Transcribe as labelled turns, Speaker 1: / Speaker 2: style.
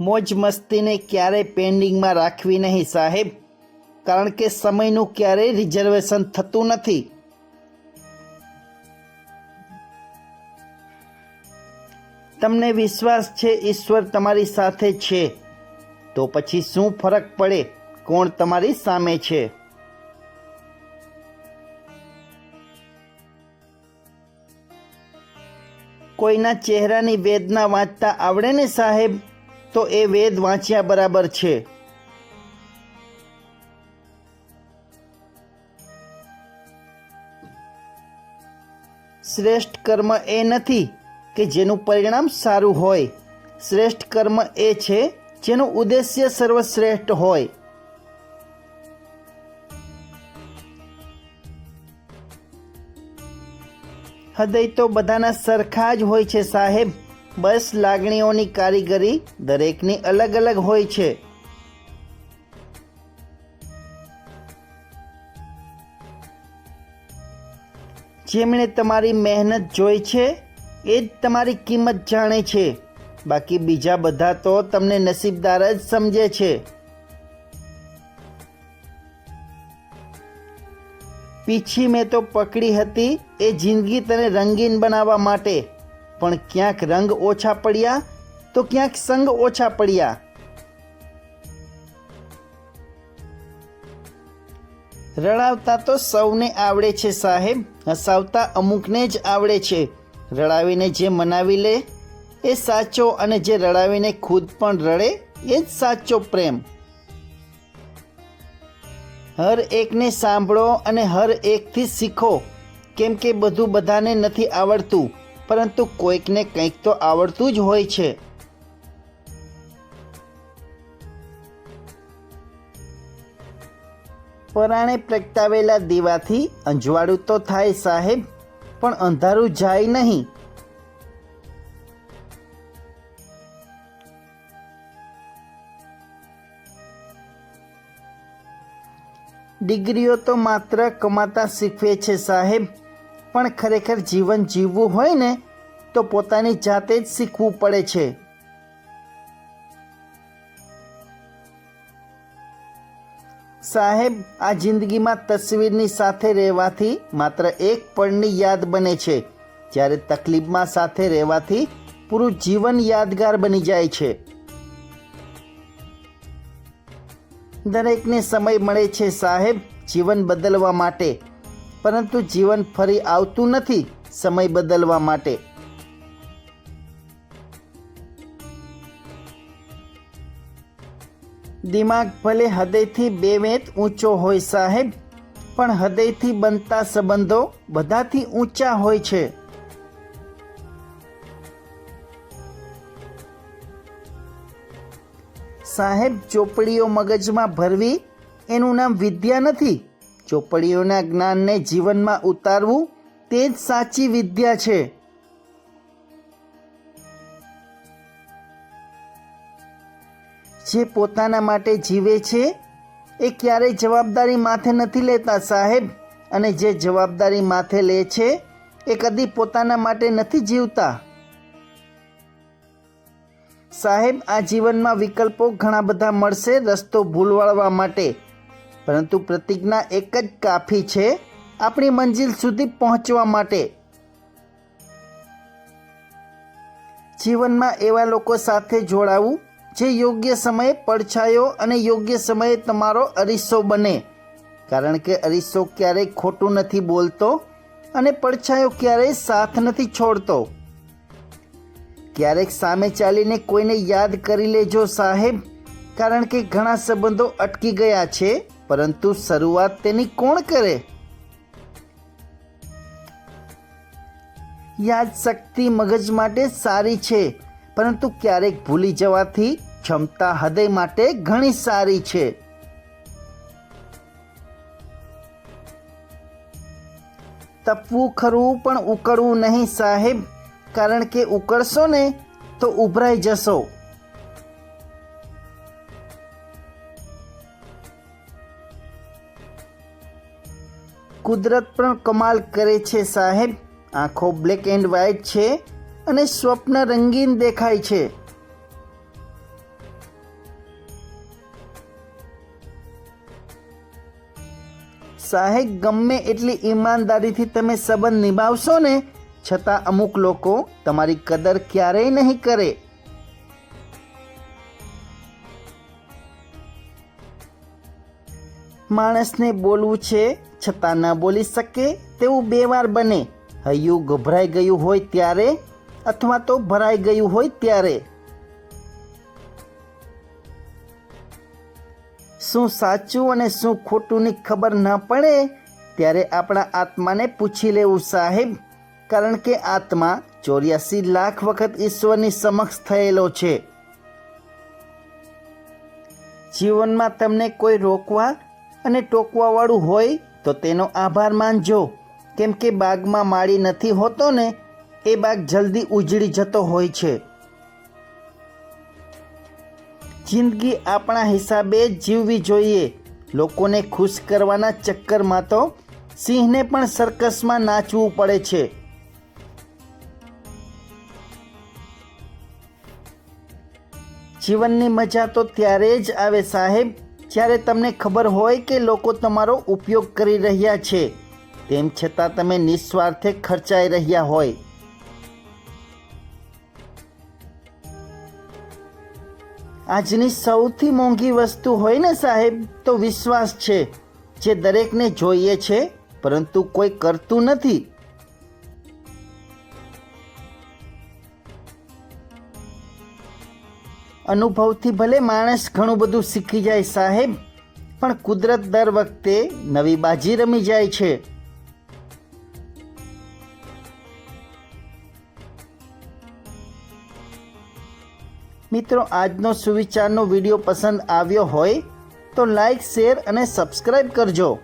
Speaker 1: મોજ મસ્તીને ક્યારેય પેન્ડિંગમાં રાખવી નહીં સાહેબ. કારણ કે સમયનું ક્યારેય રિઝર્વેશન થતું નથી. તમને વિશ્વાસ છે ઈશ્વર તમારી સાથે છે. તો પછી શું ફરક પડે? કોણ તમારી સામે છે? કોઈના ચહેરાની વેદના વાંચતા આવડે ને સાહેબ? તો એ વેદ વાંચ્યા બરાબર છે. શ્રેષ્ઠ કર્મ એ નથી કે જેનું પરિણામ સારું હોય. શ્રેષ્ઠ કર્મ એ છે જેનું ઉદ્દેશ્ય સર્વશ્રેષ્ઠ હોય. હૃદય તો બધાના સરખા જ હોય છે સાહેબ. બસ લાગણીઓની કારીગરી દરેકની અલગ અલગ હોય છે. જેમણે તમારી મહેનત જોઈ છે, એ જ તમારી કિંમત જાણે છે. બાકી બીજા બધા તો તમને નસીબદાર જ સમજે છે. પીછી મેં તો પકડી હતી એ જિંદગી તને રંગીન બનાવવા માટે. પણ ક્યાંક રંગ ઓછા પડ્યા તો ક્યાંક સંગ ઓછા પડ્યા. રડાવતા તો સૌને આવડે છે સાહેબ, હસાવતા અમુકને જ આવડે છે. રડાવીને જે મનાવી લે એ સાચો અને જે રડાવીને ખુદ પણ રડે એ જ સાચો પ્રેમ. હર એકને સાંભળો અને હર એકથી શીખો, કેમ કે બધું બધાને નથી આવડતું. પરંતુ કોઈકને કંઈક તો આવડતું જ હોય છે. પરાણે પ્રગટાવેલા દીવાથી અંજવાળું તો થાય સાહેબ, પણ અંધારું જાય નહીં. ડિગ્રીઓ તો માત્ર કમાતા શીખવે છે સાહેબ પણ ખરેખર જીવન જીવવું હોય ને, તો પોતાની જાતે જ શીખવું પડે છે. સાહેબ, આ જિંદગીમાં તસવીરની સાથે રહેવાથી માત્ર એક પળની યાદ બને છે. જ્યારે તકલીફમાં સાથે રહેવાથી પૂરું જીવન યાદગાર બની જાય છે. દરેકને સમય મળે છે સાહેબ જીવન બદલવા માટે. પરંતુ જીવન ફરી આવતું નથી સમય બદલવા માટે. દિમાગ ભલે હૃદયથી બે વેત ઊંચો હોય સાહેબ, પણ હૃદયથી બનતા સંબંધો બધાથી ઊંચા હોય છે. સાહેબ, ચોપડીઓ મગજમાં ભરવી એનું નામ વિદ્યા નથી. ચોપડીઓના જ્ઞાનને જીવનમાં ઉતારવું તે જ સાચી વિદ્યા છે. જે પોતાના માટે જીવે છે, એ ક્યારેય જવાબદારી માથે નથી લેતા સાહેબ. અને જે જવાબદારી માથે લે છે, એ કદી પોતાના માટે નથી જીવતા. સાહેબ, આ જીવનમાં વિકલ્પો ઘણા બધા મળશે રસ્તો ભૂલવાળવા માટે. પરંતુ પ્રતિજ્ઞા એક જ કાફી છે આપણી મંજિલ સુધી પહોંચવા માટે. જીવનમાં એવા લોકો સાથે જોડાવું જે યોગ્ય સમયે પડછાયો અને યોગ્ય સમયે તમારો અરીસો બને. કારણ કે અરીસો ક્યારેય ખોટું નથી બોલતો અને પડછાયો ક્યારેય સાથ નથી છોડતો. ક્યારેક સામે ચાલીને કોઈને યાદ કરી લેજો સાહેબ, કારણ કે ઘણા સંબંધો અટકી ગયા છે. પરંતુ શરૂઆત તેની કોણ કરે? યાદ શક્તિ મગજ માટે સારી છે, પરંતુ ક્યારેક ભૂલી જવાથી ક્ષમતા હૃદય માટે ઘણી સારી છે. તપવું ખરવું પણ ઉકળવું નહીં સાહેબ, કારણ કે ઉકળશો ને તો ઉભરાઈ જશો. કુદરત પણ કમાલ કરે છે સાહેબ. આંખો બ્લેક એન્ડ વ્હાઇટ છે અને સ્વપ્ન રંગીન દેખાય છે. સાહેબ, ગમે એટલી ઈમાનદારીથી તમે સંબંધ નિભાવશો ને, છતાં અમુક લોકો તમારી કદર ક્યારેય નહીં કરે. માણસને બોલવું છે, છતાં ન બોલી શકે, તેવું બે વાર બને. હૈયું ગભરાઈ ગયું હોય ત્યારે, અથવા તો ભરાઈ ગયું હોય ત્યારે. શું સાચું અને શું ખોટુંની ખબર ન પડે? ત્યારે આપણા આત્માને પૂછી લેવું સાહેબ. કારણ કે આત્મા ચોર્યાસી લાખ વખત ઈશ્વરની સમક્ષ થયેલો છે. જીવનમાં તમને કોઈ રોકવા અને ટોકવાવાળું હોય તો તેનો આભાર માનજો. કેમ કે બાગમાં માળી નથી હોતો ને, એ બાગ જલ્દી ઉજળી જતો હોય છે. જિંદગી આપણા હિસાબે જીવવી જોઈએ. લોકોને ખુશ કરવાના ચક્કરમાં તો સિંહને પણ સર્કસમાં નાચવું પડે છે. જીવનની મજા તો ત્યારે જ આવે સાહેબ જ્યારે તમને ખબર હોય કે લોકો તમારો ઉપયોગ કરી રહ્યા છે, તેમ છતાં તમે નિસ્વાર્થે ખર્ચાઈ રહ્યા હોય. આજની સૌથી મોંઘી વસ્તુ હોય ને સાહેબ, તો વિશ્વાસ છે, જે દરેકને જોઈએ છે, પરંતુ કોઈ કરતું નથી. અનુભવથી ભલે માણસ ઘણું બધું શીખી જાય સાહેબ, પણ કુદરત દર વખતે નવી બાજી રમી જાય છે. મિત્રો, આજનો સુવિચારનો વીડિયો પસંદ આવ્યો હોય તો લાઈક, શેર અને સબસ્ક્રાઈબ કરજો.